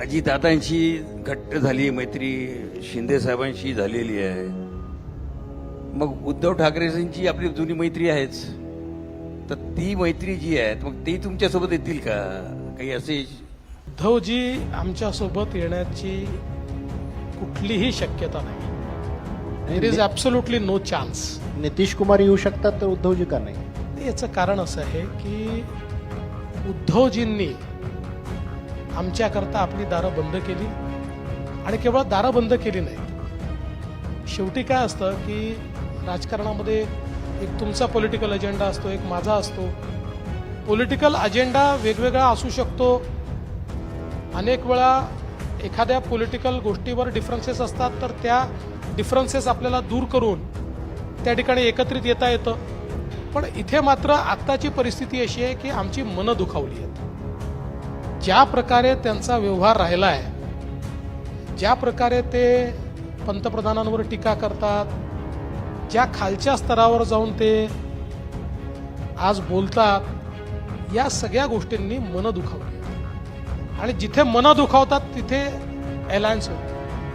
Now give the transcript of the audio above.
अजितदादांशी घट्ट झाली मैत्री शिंदे साहेबांशी झालेली आहे. मग उद्धव ठाकरेंची आपली जुनी मैत्री आहेच. तर ती मैत्री जी आहे मग ती तुमच्यासोबत येतील का? काही असे उद्धवजी आमच्यासोबत येण्याची कुठलीही शक्यता नाही. There is absolutely no chance Nitish Kumar येऊ शकतात तर उद्धवजी का नाही? याचं कारण असं आहे की उद्धवजींनी आमच्याकरता आपली दारं बंद केली. आणि केवळ दारं बंद केली नाही. शेवटी काय असतं की राजकारणामध्ये एक तुमचा पॉलिटिकल अजेंडा असतो एक माझा असतो. पॉलिटिकल अजेंडा वेगवेगळा असू शकतो. अनेक वेळा एखाद्या पॉलिटिकल गोष्टीवर डिफरन्सेस असतात तर त्या डिफरन्सेस आपल्याला दूर करून त्या ठिकाणी एकत्रित येता येतं. पण इथे मात्र आत्ताची परिस्थिती अशी आहे की आमची मनं दुखावली आहेत. ज्या प्रकारे त्यांचा व्यवहार राहिला आहे ज्या प्रकारे ते पंतप्रधानांवर टीका करतात ज्या खालच्या स्तरावर जाऊन ते आज बोलतात या सगळ्या गोष्टींनी मनं दुखावली आणि जिथे मनं दुखावतात तिथे अलायन्स होते.